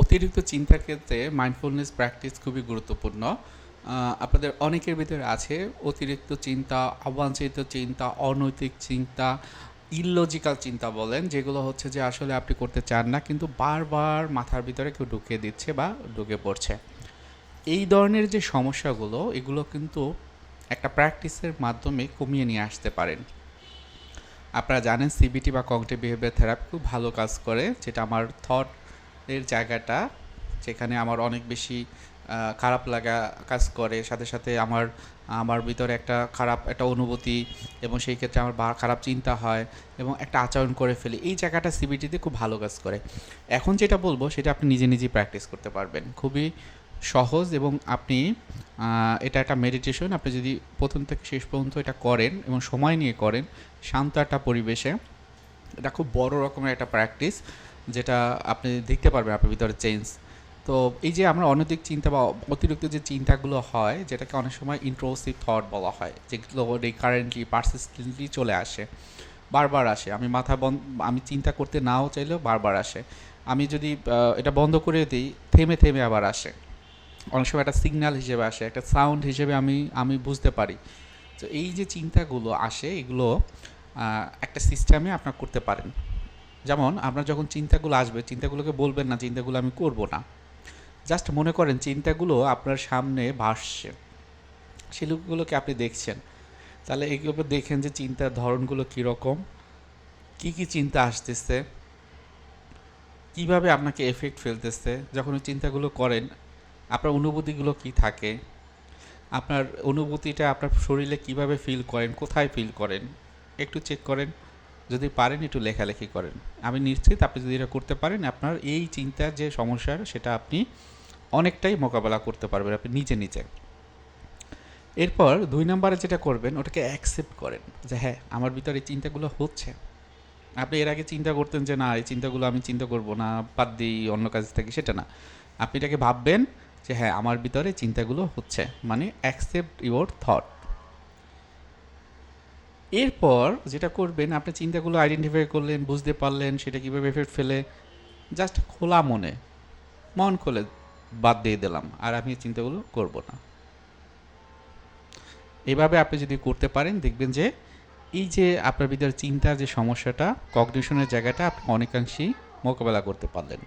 অতিরিক্ত চিন্তার ক্ষেত্রে মাইন্ডফুলনেস প্র্যাকটিস খুবই গুরুত্বপূর্ণ। আপনাদের অনেকের ভিতরে আছে অতিরিক্ত চিন্তা, অবাঞ্ছিত চিন্তা, অনৈতিক চিন্তা ইললজিক্যাল চিন্তা বলেন, যেগুলো হচ্ছে যে আসলে আপনি করতে চান না, কিন্তু বারবার মাথার ভিতরে কেউ ঢুকিয়ে দিচ্ছে বা ঢুকে পড়ছে। এই ধরনের যে সমস্যাগুলো, এগুলো কিন্তু একটা প্র্যাকটিসের মাধ্যমে কমিয়ে নিয়ে আসতে পারেন। আপনারা জানেন সিবিটি বা কগনিটিভ বিহেভিয়ার থেরাপি খুব ভালো কাজ করে, যেটা আমার থট এর জায়গাটা যেখানে আমার অনেক বেশি খারাপ লাগা কাজ করে। সাথে সাথে আমার আমার ভিতরে একটা খারাপ, একটা অনুভূতি এবং সেই ক্ষেত্রে আমার খারাপ চিন্তা হয় এবং একটা আচরণ করে ফেলি। এই জায়গাটা সিবিটিতে খুব ভালো কাজ করে। এখন যেটা বলব সেটা আপনি নিজে নিজেই প্র্যাকটিস করতে পারবেন। খুবই সহজ এবং আপনি এটা একটা মেডিটেশন আপনি যদি প্রথম থেকে শেষ পর্যন্ত এটা করেন এবং সময় নিয়ে করেন, শান্ত একটা পরিবেশে, এটা খুব বড় রকমের একটা প্র্যাকটিস যেটা আপনি দেখতে পারবেন আপনার ভিতরে চেঞ্জ তো এই যে আমরা অনৈতিক চিন্তা বা অতিরিক্ত যে চিন্তাগুলো হয়, যেটাকে অনেক সময় ইন্ট্রোসিভ থট বলা হয়, যেগুলো রিকারেন্টলি পারসিস্টেন্টলি চলে আসে, বারবার আসে। আমি মাথা বন্ধ আমি চিন্তা করতে নাও চাইলেও বারবার আসে। আমি যদি এটা বন্ধ করে দিই, থেমে থেমে আবার আসে। অনেক সময় একটা সিগন্যাল হিসেবে আসে, একটা সাউন্ড হিসেবে আমি আমি বুঝতে পারি। তো এই যে চিন্তাগুলো আসে, এগুলো একটা সিস্টেমে আপনার করতে পারেন। যেমন আপনার যখন চিন্তাগুলো আসবে, চিন্তাগুলোকে বলবেন না, চিন্তাগুলো আমি করব না। জাস্ট মনে করেন চিন্তাগুলো আপনার সামনে ভাসছে। সেগুলোকে আপনি দেখছেন। তাহলে এগুলো দেখেন যে চিন্তার ধরনগুলো কীরকম, কী কী চিন্তা আসতেছে, কীভাবে আপনাকে এফেক্ট ফেলতেছে, যখন ওই চিন্তাগুলো করেন, আপনার অনুভূতিগুলো কি থাকে, আপনার অনুভূতিটা আপনার শরীরে কীভাবে ফিল করেন, কোথায় ফিল করেন, একটু চেক করেন। যদি পারেন একটু লেখালেখি করেন। আমি নিশ্চিত আপনি যদি এটা করতে পারেন, আপনার এই চিন্তার যে সমস্যার সেটা আপনি অনেকটাই মোকাবেলা করতে পারবেন আপনি নিজে নিজে। এরপর দুই নম্বরে যেটা করবেন, ওটাকে অ্যাকসেপ্ট করেন যে হ্যাঁ আমার ভিতরে এই চিন্তাগুলো হচ্ছে। আপনি এর আগে চিন্তা করতেন যে না, এই চিন্তাগুলো আমি চিন্তা করব না, বাদ দিই অন্য কাজে থাকি, সেটা না। আপনি এটাকে ভাববেন যে হ্যাঁ আমার ভিতরে চিন্তাগুলো হচ্ছে। মানে অ্যাকসেপ্ট ইউর থট এরপর যেটা করবেন, আপনি চিন্তাগুলো আইডেন্টিফাই করলেন, বুঝতে পারলেন সেটা কীভাবে এফেক্ট ফেলে জাস্ট খোলা মনে, মন খুলে বাদ দিয়ে দিলাম, আর আমি চিন্তাগুলো করব না। এভাবে আপনি যদি করতে পারেন, দেখবেন যে এই যে আপনার ভিতরে চিন্তার যে সমস্যাটা কগনিশনের জায়গাটা আপনি অনেকাংশেই মোকাবেলা করতে পারলেন।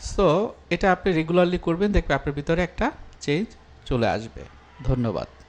সো এটা আপনি রেগুলারলি করবেন দেখবে আপনার ভিতরে একটা চেঞ্জ চলে আসবে। ধন্যবাদ।